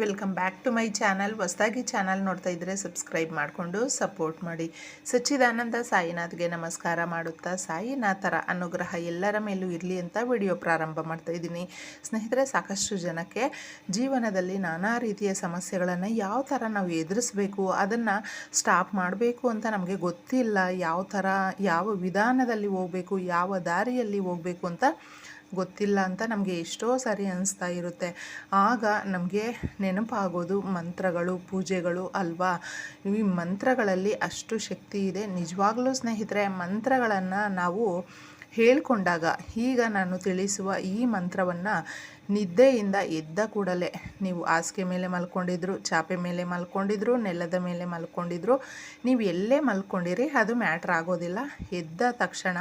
Welcome back to my channel. ಹೊಸದಾಗಿ channel ನೋಡ್ತಾ ಇದ್ದರೆ ಸಬ್ಸ್ಕ್ರೈಬ್ ಮಾಡಿಕೊಂಡು ಸಪೋರ್ಟ್ ಮಾಡಿ. ಸಚ್ಚಿದಾನಂದ ಸಾಯಿನಾಥ್ಗೆ ನಮಸ್ಕಾರ ಮಾಡುತ್ತಾ ಸಾಯಿನಾಥರ ಅನುಗ್ರಹ ಎಲ್ಲರ ಮೇಲೂ ಇರಲಿ ಅಂತ ವಿಡಿಯೋ ಪ್ರಾರಂಭ ಮಾಡ್ತಾ ಇದ್ದೀನಿ. ಸ್ನೇಹಿತರೆ, ಸಾಕಷ್ಟು ಜನಕ್ಕೆ ಜೀವನದಲ್ಲಿ ನಾನಾ ರೀತಿಯ ಸಮಸ್ಯೆಗಳನ್ನು ಯಾವ ಥರ ನಾವು ಎದುರಿಸಬೇಕು, ಅದನ್ನು ಸ್ಟಾಪ್ ಮಾಡಬೇಕು ಅಂತ ನಮಗೆ ಗೊತ್ತಿಲ್ಲ. ಯಾವ ಥರ, ಯಾವ ವಿಧಾನದಲ್ಲಿ ಹೋಗಬೇಕು, ಯಾವ ದಾರಿಯಲ್ಲಿ ಹೋಗಬೇಕು ಅಂತ ಗೊತ್ತಿಲ್ಲ ಅಂತ ನಮಗೆ ಎಷ್ಟೋ ಸಾರಿ ಅನಿಸ್ತಾ ಇರುತ್ತೆ. ಆಗ ನಮಗೆ ನೆನಪಾಗೋದು ಮಂತ್ರಗಳು, ಪೂಜೆಗಳು ಅಲ್ವಾ? ಈ ಮಂತ್ರಗಳಲ್ಲಿ ಅಷ್ಟು ಶಕ್ತಿ ಇದೆ. ನಿಜವಾಗ್ಲೂ ಸ್ನೇಹಿತರೆ, ಮಂತ್ರಗಳನ್ನು ನಾವು ಹೇಳ್ಕೊಂಡಾಗ ಈಗ ನಾನು ತಿಳಿಸುವ ಈ ಮಂತ್ರವನ್ನು ನಿದ್ದೆಯಿಂದ ಎದ್ದ ಕೂಡಲೇ ನೀವು ಹಾಸಿಗೆ ಮೇಲೆ ಮಲ್ಕೊಂಡಿದ್ರು, ಚಾಪೆ ಮೇಲೆ ಮಲ್ಕೊಂಡಿದ್ರು, ನೆಲದ ಮೇಲೆ ಮಲ್ಕೊಂಡಿದ್ರು, ನೀವು ಎಲ್ಲೇ ಮಲ್ಕೊಂಡಿರಿ ಅದು ಮ್ಯಾಟ್ರ್ ಆಗೋದಿಲ್ಲ. ಎದ್ದ ತಕ್ಷಣ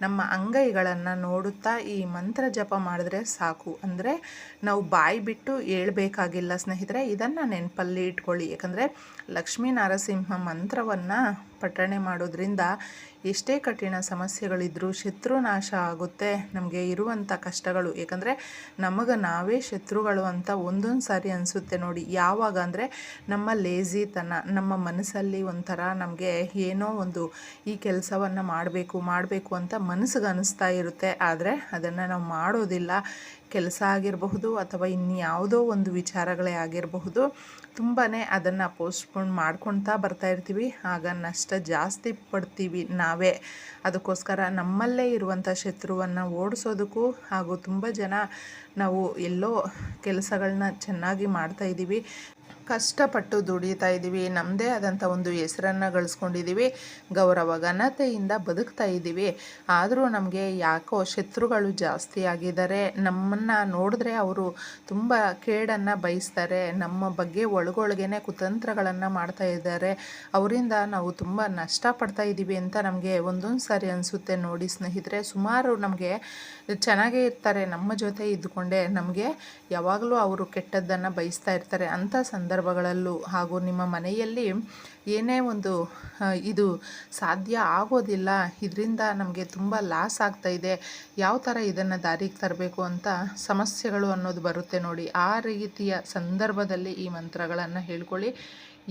ನಮ್ಮ ಅಂಗೈಗಳನ್ನು ನೋಡುತ್ತಾ ಈ ಮಂತ್ರ ಜಪ ಮಾಡಿದ್ರೆ ಸಾಕು. ಅಂದರೆ ನಾವು ಬಾಯಿ ಬಿಟ್ಟು ಹೇಳ್ಬೇಕಾಗಿಲ್ಲ ಸ್ನೇಹಿತರೆ, ಇದನ್ನು ನೆನಪಲ್ಲಿ ಇಟ್ಕೊಳ್ಳಿ. ಯಾಕಂದರೆ ಲಕ್ಷ್ಮೀ ನರಸಿಂಹ ಮಂತ್ರವನ್ನು ಪಠಣೆ ಮಾಡೋದ್ರಿಂದ ಎಷ್ಟೇ ಕಠಿಣ ಸಮಸ್ಯೆಗಳಿದ್ದರೂ ಶತ್ರು ನಾಶ ಆಗುತ್ತೆ. ನಮಗೆ ಇರುವಂಥ ಕಷ್ಟಗಳು. ಏಕೆಂದರೆ ನಮಗೆ ನಾವೇ ಶತ್ರುಗಳು ಅಂತ ಒಂದೊಂದು ಸಾರಿ ಅನಿಸುತ್ತೆ ನೋಡಿ. ಯಾವಾಗ ಅಂದರೆ ನಮ್ಮ ಲೇಜಿತನ ನಮ್ಮ ಮನಸ್ಸಲ್ಲಿ ಒಂಥರ ನಮಗೆ ಏನೋ ಒಂದು ಈ ಕೆಲಸವನ್ನು ಮಾಡಬೇಕು ಮಾಡಬೇಕು ಅಂತ ಮನಸ್ಸಿಗೆ ಅನಿಸ್ತಾ ಇರುತ್ತೆ. ಆದರೆ ಅದನ್ನು ನಾವು ಮಾಡೋದಿಲ್ಲ. ಕೆಲಸ ಆಗಿರಬಹುದು ಅಥವಾ ಇನ್ಯಾವುದೋ ಒಂದು ವಿಚಾರಗಳೇ ಆಗಿರಬಹುದು ತುಂಬಾ ಅದನ್ನು ಪೋಸ್ಟ್ಪೋನ್ ಮಾಡ್ಕೊಳ್ತಾ ಬರ್ತಾ ಇರ್ತೀವಿ. ಆಗ ನಷ್ಟ ಜಾಸ್ತಿ ಪಡ್ತೀವಿ ನಾವೇ. ಅದಕ್ಕೋಸ್ಕರ ನಮ್ಮಲ್ಲೇ ಇರುವಂಥ ಶತ್ರುವನ್ನು ಓಡಿಸೋದಕ್ಕೂ ಹಾಗೂ ತುಂಬ ಜನ ನಾವು ಎಲ್ಲೋ ಕೆಲಸಗಳನ್ನ ಚೆನ್ನಾಗಿ ಮಾಡ್ತಾ ಇದ್ದೀವಿ. ಕಷ್ಟಪಟ್ಟು ದುಡಿತಾ ಇದ್ದೀವಿ. ನಮ್ಮದೇ ಆದಂಥ ಒಂದು ಹೆಸರನ್ನು ಗಳಿಸ್ಕೊಂಡಿದ್ದೀವಿ. ಗೌರವ, ಘನತೆಯಿಂದ ಬದುಕ್ತಾ ಇದ್ದೀವಿ. ಆದರೂ ನಮಗೆ ಯಾಕೋ ಶತ್ರುಗಳು ಜಾಸ್ತಿ ಆಗಿದ್ದಾರೆ. ನಮ್ಮನ್ನು ನೋಡಿದ್ರೆ ಅವರು ತುಂಬ ಕೇಡನ್ನು ಬಯಸ್ತಾರೆ. ನಮ್ಮ ಬಗ್ಗೆ ಒಳಗೊಳಗೇನೆ ಕುತಂತ್ರಗಳನ್ನು ಮಾಡ್ತಾ ಇದ್ದಾರೆ. ಅವರಿಂದ ನಾವು ತುಂಬ ನಷ್ಟ ಪಡ್ತಾ ಇದ್ದೀವಿ ಅಂತ ನಮಗೆ ಒಂದೊಂದು ಸಾರಿ ಅನಿಸುತ್ತೆ ನೋಡಿ ಸ್ನೇಹಿತರೆ. ಸುಮಾರು ನಮಗೆ ಚೆನ್ನಾಗೇ ಇರ್ತಾರೆ. ನಮ್ಮ ಜೊತೆ ಇದ್ದುಕೊಂಡೇ ನಮಗೆ ಯಾವಾಗಲೂ ಅವರು ಕೆಟ್ಟದ್ದನ್ನು ಬಯಸ್ತಾ ಇರ್ತಾರೆ. ಅಂಥ ಸಂದರ್ಭಗಳಲ್ಲೂ ಹಾಗೂ ನಿಮ್ಮ ಮನೆಯಲ್ಲಿ ಏನೇ ಒಂದು ಇದು ಸಾಧ್ಯ ಆಗೋದಿಲ್ಲ, ಇದರಿಂದ ನಮಗೆ ತುಂಬ ಲಾಸ್ ಆಗ್ತಾ ಇದೆ, ಯಾವ ಥರ ಇದನ್ನು ದಾರಿಗೆ ತರಬೇಕು ಅಂತ ಸಮಸ್ಯೆಗಳು ಅನ್ನೋದು ಬರುತ್ತೆ ನೋಡಿ. ಆ ರೀತಿಯ ಸಂದರ್ಭದಲ್ಲಿ ಈ ಮಂತ್ರಗಳನ್ನು ಹೇಳ್ಕೊಳ್ಳಿ.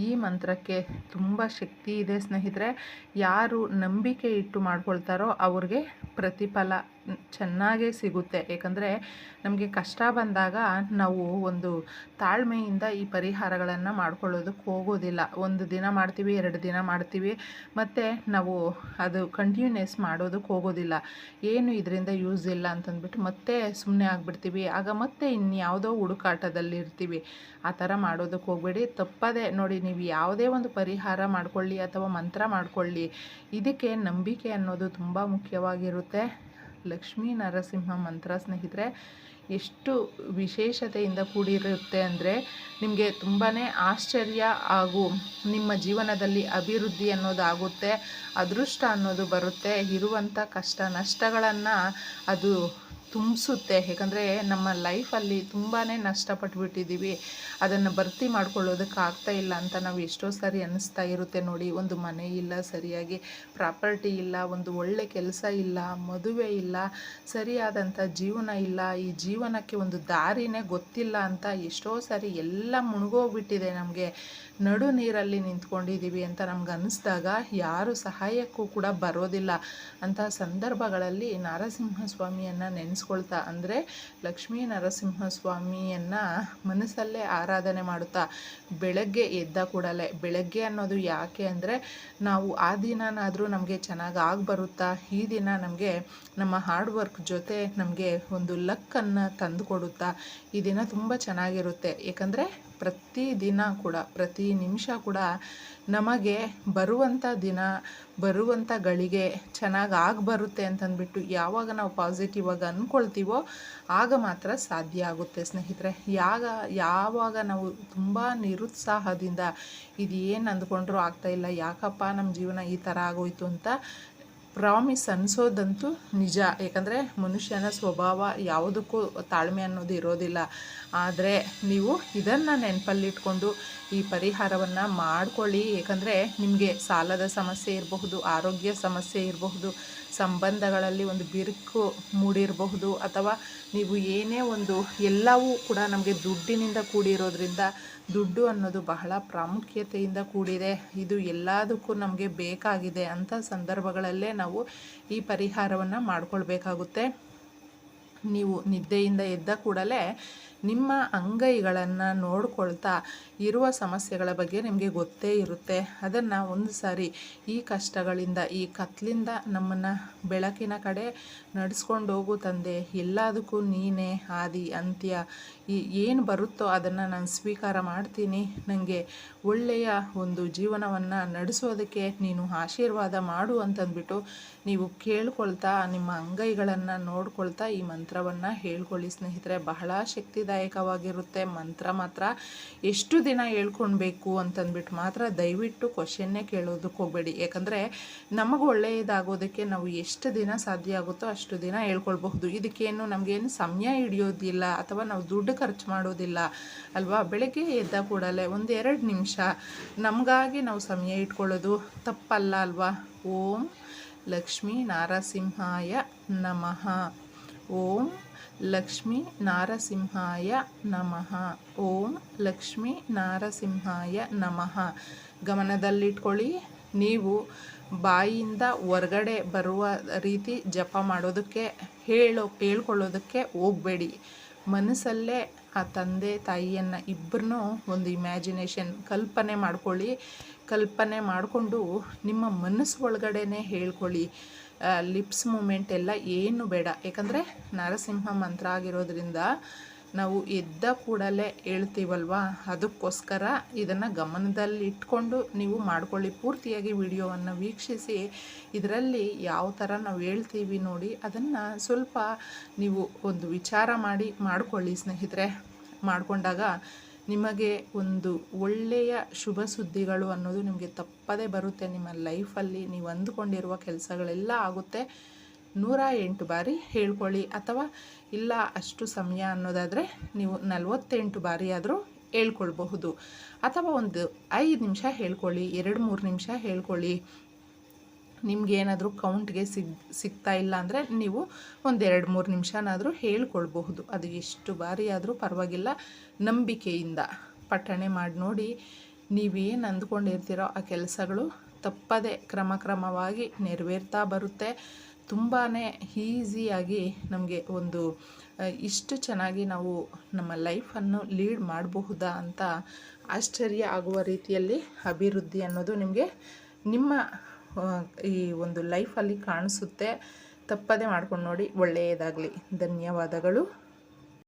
ಈ ಮಂತ್ರಕ್ಕೆ ತುಂಬ ಶಕ್ತಿ ಇದೆ ಸ್ನೇಹಿತರೆ. ಯಾರು ನಂಬಿಕೆ ಇಟ್ಟು ಮಾಡ್ಕೊಳ್ತಾರೋ ಅವ್ರಿಗೆ ಪ್ರತಿಫಲ ಚೆನ್ನಾಗೇ ಸಿಗುತ್ತೆ. ಏಕೆಂದರೆ ನಮಗೆ ಕಷ್ಟ ಬಂದಾಗ ನಾವು ಒಂದು ತಾಳ್ಮೆಯಿಂದ ಈ ಪರಿಹಾರಗಳನ್ನು ಮಾಡ್ಕೊಳ್ಳೋದಕ್ಕೆ ಹೋಗೋದಿಲ್ಲ. ಒಂದು ದಿನ ಮಾಡ್ತೀವಿ, ಎರಡು ದಿನ ಮಾಡ್ತೀವಿ, ಮತ್ತು ನಾವು ಅದು ಕಂಟಿನ್ಯೂಸ್ ಮಾಡೋದಕ್ಕೆ ಹೋಗೋದಿಲ್ಲ. ಏನು ಇದರಿಂದ ಯೂಸ್ ಇಲ್ಲ ಅಂತಂದ್ಬಿಟ್ಟು ಮತ್ತೆ ಸುಮ್ಮನೆ ಆಗಿಬಿಡ್ತೀವಿ. ಆಗ ಮತ್ತೆ ಇನ್ಯಾವುದೋ ಹುಡುಕಾಟದಲ್ಲಿ ಇರ್ತೀವಿ. ಆ ಥರ ಮಾಡೋದಕ್ಕೆ ಹೋಗಬೇಡಿ. ತಪ್ಪದೇ ನೋಡಿ, ನೀವು ಯಾವುದೇ ಒಂದು ಪರಿಹಾರ ಮಾಡ್ಕೊಳ್ಳಿ ಅಥವಾ ಮಂತ್ರ ಮಾಡ್ಕೊಳ್ಳಿ. ಇದಕ್ಕೆ ನಂಬಿಕೆ ಅನ್ನೋದು ತುಂಬ ಮುಖ್ಯವಾಗಿರುತ್ತೆ. ಲಕ್ಷ್ಮೀ ನರಸಿಂಹ ಮಂತ್ರ ಸ್ನೇಹಿತರೆ, ಎಷ್ಟು ವಿಶೇಷತೆಯಿಂದ ಕೂಡಿರುತ್ತೆ ಅಂದರೆ ನಿಮಗೆ ತುಂಬಾ ಆಶ್ಚರ್ಯ ಹಾಗೂ ನಿಮ್ಮ ಜೀವನದಲ್ಲಿ ಅಭಿವೃದ್ಧಿ ಅನ್ನೋದಾಗುತ್ತೆ, ಅದೃಷ್ಟ ಅನ್ನೋದು ಬರುತ್ತೆ, ಇರುವಂಥ ಕಷ್ಟ ನಷ್ಟಗಳನ್ನು ಅದು ತುಂಬಿಸುತ್ತೆ. ಯಾಕಂದರೆ ನಮ್ಮ ಲೈಫಲ್ಲಿ ತುಂಬಾ ನಷ್ಟಪಟ್ಬಿಟ್ಟಿದ್ದೀವಿ ಅದನ್ನು ಭರ್ತಿ ಮಾಡ್ಕೊಳ್ಳೋದಕ್ಕೆ ಆಗ್ತಾ ಇಲ್ಲ ಅಂತ ನಾವು ಎಷ್ಟೋ ಸಾರಿ ಅನ್ನಿಸ್ತಾ ಇರುತ್ತೆ ನೋಡಿ. ಒಂದು ಮನೆ ಇಲ್ಲ, ಸರಿಯಾಗಿ ಪ್ರಾಪರ್ಟಿ ಇಲ್ಲ, ಒಂದು ಒಳ್ಳೆ ಕೆಲಸ ಇಲ್ಲ, ಮದುವೆ ಇಲ್ಲ ಸರಿಯಾದಂಥ ಜೀವನ ಇಲ್ಲ. ಈ ಜೀವನಕ್ಕೆ ಒಂದು ದಾರಿನೇ ಗೊತ್ತಿಲ್ಲ ಅಂತ ಎಷ್ಟೋ ಸಾರಿ ಎಲ್ಲ ಮುಳುಗೋಗ್ಬಿಟ್ಟಿದೆ ನಮಗೆ. ನಡು ನೀರಲ್ಲಿ ನಿಂತ್ಕೊಂಡಿದ್ದೀವಿ ಅಂತ ನಮ್ಗೆ ಅನ್ನಿಸ್ದಾಗ ಯಾರು ಸಹಾಯಕ್ಕೂ ಕೂಡ ಬರೋದಿಲ್ಲ. ಅಂತಹ ಸಂದರ್ಭಗಳಲ್ಲಿ ನರಸಿಂಹ ಸ್ವಾಮಿಯನ್ನು ನೆನೆಸ್ಕೊಳ್ತಾ ಅಂದರೆ ಲಕ್ಷ್ಮೀ ನರಸಿಂಹ ಸ್ವಾಮಿಯನ್ನು ಮನಸ್ಸಲ್ಲೇ ಆರಾಧನೆ ಮಾಡುತ್ತಾ ಬೆಳಗ್ಗೆ ಎದ್ದ ಕೂಡಲೇ, ಬೆಳಗ್ಗೆ ಅನ್ನೋದು ಯಾಕೆ ಅಂದರೆ ನಾವು ಆ ದಿನನಾದರೂ ನಮಗೆ ಚೆನ್ನಾಗಿ ಆಗಿ ಬರುತ್ತಾ, ಈ ದಿನ ನಮಗೆ ನಮ್ಮ ಹಾರ್ಡ್ ವರ್ಕ್ ಜೊತೆ ನಮಗೆ ಒಂದು ಲಕ್ಕನ್ನು ತಂದು ಕೊಡುತ್ತಾ, ಈ ದಿನ ತುಂಬ ಚೆನ್ನಾಗಿರುತ್ತೆ. ಏಕೆಂದರೆ ಪ್ರತಿ ದಿನ ಕೂಡ, ಪ್ರತಿ ನಿಮಿಷ ಕೂಡ ನಮಗೆ ಬರುವಂಥ ದಿನ ಬರುವಂಥ ಗಳಿಗೆ ಚೆನ್ನಾಗಿ ಆಗಿ ಬರುತ್ತೆ ಅಂತಂದ್ಬಿಟ್ಟು ಯಾವಾಗ ನಾವು ಪಾಸಿಟಿವ್ ಆಗಿ ಅಂದ್ಕೊಳ್ತೀವೋ ಆಗ ಮಾತ್ರ ಸಾಧ್ಯ ಆಗುತ್ತೆ ಸ್ನೇಹಿತರೆ. ಯಾಗ, ಯಾವಾಗ ನಾವು ತುಂಬ ನಿರುತ್ಸಾಹದಿಂದ ಇದು ಏನು ಅಂದ್ಕೊಂಡ್ರೂ ಆಗ್ತಾಯಿಲ್ಲ ಯಾಕಪ್ಪ ನಮ್ಮ ಜೀವನ ಈ ಥರ ಆಗೋಯ್ತು ಅಂತ ಪ್ರಾಮಿಸ್ ಅನಿಸೋದಂತೂ ನಿಜ. ಯಾಕಂದರೆ ಮನುಷ್ಯನ ಸ್ವಭಾವ ಯಾವುದಕ್ಕೂ ತಾಳ್ಮೆ ಅನ್ನೋದು ಇರೋದಿಲ್ಲ. ಆದರೆ ನೀವು ಇದನ್ನು ನೆನಪಲ್ಲಿಟ್ಕೊಂಡು ಈ ಪರಿಹಾರವನ್ನು ಮಾಡಿಕೊಳ್ಳಿ. ಏಕೆಂದರೆ ನಿಮಗೆ ಸಾಲದ ಸಮಸ್ಯೆ ಇರಬಹುದು, ಆರೋಗ್ಯ ಸಮಸ್ಯೆ ಇರಬಹುದು, ಸಂಬಂಧಗಳಲ್ಲಿ ಒಂದು ಬಿರುಕು ಮೂಡಿರಬಹುದು, ಅಥವಾ ನೀವು ಏನೇ ಒಂದು ಎಲ್ಲವೂ ಕೂಡ ನಮಗೆ ದುಡ್ಡಿನಿಂದ ಕೂಡಿರೋದ್ರಿಂದ ದುಡ್ಡು ಅನ್ನೋದು ಬಹಳ ಪ್ರಾಮುಖ್ಯತೆಯಿಂದ ಕೂಡಿದೆ. ಇದು ಎಲ್ಲದಕ್ಕೂ ನಮಗೆ ಬೇಕಾಗಿದೆ ಅಂಥ ಸಂದರ್ಭಗಳಲ್ಲೇ ನಾವು ಈ ಪರಿಹಾರವನ್ನು ಮಾಡ್ಕೊಳ್ಬೇಕಾಗುತ್ತೆ. ನೀವು ನಿದ್ದೆಯಿಂದ ಎದ್ದ ಕೂಡಲೇ ನಿಮ್ಮ ಅಂಗೈಗಳನ್ನು ನೋಡ್ಕೊಳ್ತಾ ಇರುವ ಸಮಸ್ಯೆಗಳ ಬಗ್ಗೆ ನಿಮಗೆ ಗೊತ್ತೇ ಇರುತ್ತೆ. ಅದನ್ನು ಒಂದು ಸಾರಿ ಈ ಕಷ್ಟಗಳಿಂದ, ಈ ಕತ್ಲಿಂದ ನಮ್ಮನ್ನು ಬೆಳಕಿನ ಕಡೆ ನಡೆಸ್ಕೊಂಡು ಹೋಗು ತಂದೆ. ಎಲ್ಲದಕ್ಕೂ ನೀನೇ, ಆದಿ, ಅಂತ್ಯ. ಈ ಏನು ಬರುತ್ತೋ ಅದನ್ನು ನಾನು ಸ್ವೀಕಾರ ಮಾಡ್ತೀನಿ. ನನಗೆ ಒಳ್ಳೆಯ ಒಂದು ಜೀವನವನ್ನು ನಡೆಸೋದಕ್ಕೆ ನೀನು ಆಶೀರ್ವಾದ ಮಾಡು ಅಂತಂದ್ಬಿಟ್ಟು ನೀವು ಕೇಳ್ಕೊಳ್ತಾ, ನಿಮ್ಮ ಅಂಗೈಗಳನ್ನು ನೋಡ್ಕೊಳ್ತಾ ಈ ಮಂತ್ರವನ್ನು ಹೇಳ್ಕೊಳ್ಳಿ ಸ್ನೇಹಿತರೆ. ಬಹಳ ಶಕ್ತಿದಾಯಕವಾಗಿರುತ್ತೆ ಮಂತ್ರ ಮಾತ್ರ ಎಷ್ಟು ದಿನ ಹೇಳ್ಕೊಳ್ಬೇಕು ಅಂತಂದ್ಬಿಟ್ಟು ಮಾತ್ರ ದಯವಿಟ್ಟು ಕ್ವಶನ್ನೇ ಕೇಳೋದಕ್ಕೆ ಹೋಗಬೇಡಿ. ಯಾಕಂದರೆ ನಮಗೆ ಒಳ್ಳೆಯದಾಗೋದಕ್ಕೆ ನಾವು ಎಷ್ಟು ದಿನ ಸಾಧ್ಯ ಆಗುತ್ತೋ ಅಷ್ಟು ದಿನ ಹೇಳ್ಕೊಳ್ಬಹುದು. ಇದಕ್ಕೇನು ನಮಗೇನು ಸಮಯ ಹಿಡಿಯೋದಿಲ್ಲ ಅಥವಾ ನಾವು ದುಡ್ಡು ಖರ್ಚು ಮಾಡೋದಿಲ್ಲ ಅಲ್ವಾ? ಬೆಳಗ್ಗೆ ಎದ್ದ ಕೂಡಲೇ ಒಂದು ಎರಡು ನಿಮಿಷ ನಮಗಾಗಿ ನಾವು ಸಮಯ ಇಟ್ಕೊಳ್ಳೋದು ತಪ್ಪಲ್ಲ ಅಲ್ವಾ? ಓಂ ಲಕ್ಷ್ಮೀ ನಾರಸಿಂಹಾಯ ನಮಃ. ಓಂ ಲಕ್ಷ್ಮೀ ನಾರಸಿಂಹಾಯ ನಮಃ. ಓಂ ಲಕ್ಷ್ಮೀ ನಾರಸಿಂಹಾಯ ನಮಃ. ಗಮನದಲ್ಲಿಟ್ಕೊಳ್ಳಿ, ನೀವು ಬಾಯಿಯಿಂದ ಹೊರಗಡೆ ಬರುವ ರೀತಿ ಜಪ ಮಾಡೋದಕ್ಕೆ, ಹೇಳೋ, ಹೇಳ್ಕೊಳ್ಳೋದಕ್ಕೆ ಹೋಗಬೇಡಿ. ಮನಸ್ಸಲ್ಲೇ ಆ ತಂದೆ, ತಾಯಿಯನ್ನು ಇಬ್ಬರನ್ನೂ ಒಂದು ಇಮ್ಯಾಜಿನೇಷನ್ ಕಲ್ಪನೆ ಮಾಡ್ಕೊಳ್ಳಿ. ಕಲ್ಪನೆ ಮಾಡಿಕೊಂಡು ನಿಮ್ಮ ಮನಸ್ಸು ಒಳಗಡೆನೇ ಹೇಳ್ಕೊಳ್ಳಿ. ಲಿಪ್ಸ್ ಮೂಮೆಂಟ್ ಎಲ್ಲ ಏನು ಬೇಡ. ಯಾಕಂದರೆ ನರಸಿಂಹ ಮಂತ್ರ ಆಗಿರೋದ್ರಿಂದ ನಾವು ಎದ್ದ ಕೂಡಲೇ ಹೇಳ್ತೀವಲ್ವಾ? ಅದಕ್ಕೋಸ್ಕರ ಇದನ್ನು ಗಮನದಲ್ಲಿ ಇಟ್ಕೊಂಡು ನೀವು ಮಾಡ್ಕೊಳ್ಳಿ. ಪೂರ್ತಿಯಾಗಿ ವಿಡಿಯೋವನ್ನು ವೀಕ್ಷಿಸಿ. ಇದರಲ್ಲಿ ಯಾವ ಥರ ನಾವು ಹೇಳ್ತೀವಿ ನೋಡಿ, ಅದನ್ನು ಸ್ವಲ್ಪ ನೀವು ಒಂದು ವಿಚಾರ ಮಾಡಿ, ಮಾಡಿಕೊಳ್ಳಿ ಸ್ನೇಹಿತರೆ. ಮಾಡಿಕೊಂಡಾಗ ನಿಮಗೆ ಒಂದು ಒಳ್ಳೆಯ ಶುಭ ಸುದ್ದಿಗಳು ಅನ್ನೋದು ನಿಮಗೆ ತಪ್ಪದೇ ಬರುತ್ತೆ. ನಿಮ್ಮ ಲೈಫಲ್ಲಿ ನೀವು ಅಂದುಕೊಂಡಿರುವ ಕೆಲಸಗಳೆಲ್ಲ ಆಗುತ್ತೆ. ನೂರ ಎಂಟು ಬಾರಿ ಹೇಳ್ಕೊಳ್ಳಿ ಅಥವಾ ಇಲ್ಲ ಅಷ್ಟು ಸಮಯ ಅನ್ನೋದಾದರೆ ನೀವು ನಲವತ್ತೆಂಟು ಬಾರಿ ಆದರೂ ಹೇಳ್ಕೊಳ್ಬಹುದು. ಅಥವಾ ಒಂದು ಐದು ನಿಮಿಷ ಹೇಳ್ಕೊಳ್ಳಿ, ಎರಡು ಮೂರು ನಿಮಿಷ ಹೇಳ್ಕೊಳ್ಳಿ. ನಿಮಗೇನಾದರೂ ಕೌಂಟ್ಗೆ ಸಿಗ್, ಸಿಗ್ತಾ ಇಲ್ಲ ಅಂದರೆ ನೀವು ಒಂದು ಎರಡು ಮೂರು ನಿಮಿಷನಾದರೂ ಹೇಳ್ಕೊಳ್ಬಹುದು. ಅದು ಎಷ್ಟು ಬಾರಿ ಆದರೂ ಪರವಾಗಿಲ್ಲ. ನಂಬಿಕೆಯಿಂದ ಪಠಣೆ ಮಾಡಿ ನೋಡಿ ನೀವೇನು ಅಂದ್ಕೊಂಡಿರ್ತೀರೋ ಆ ಕೆಲಸಗಳು ತಪ್ಪದೆ ಕ್ರಮ ಕ್ರಮವಾಗಿ ನೆರವೇರ್ತಾ ಬರುತ್ತೆ. ತುಂಬಾ ಈಸಿಯಾಗಿ ನಮಗೆ ಒಂದು ಇಷ್ಟು ಚೆನ್ನಾಗಿ ನಾವು ನಮ್ಮ ಲೈಫನ್ನು ಲೀಡ್ ಮಾಡಬಹುದಾ ಅಂತ ಆಶ್ಚರ್ಯ ಆಗುವ ರೀತಿಯಲ್ಲಿ ಅಭಿವೃದ್ಧಿ ಅನ್ನೋದು ನಿಮಗೆ ನಿಮ್ಮ ಈ ಒಂದು ಲೈಫಲ್ಲಿ ಕಾಣಿಸುತ್ತೆ. ತಪ್ಪದೇ ಮಾಡ್ಕೊಂಡು ನೋಡಿ ಒಳ್ಳೆಯದಾಗಲಿ. ಧನ್ಯವಾದಗಳು.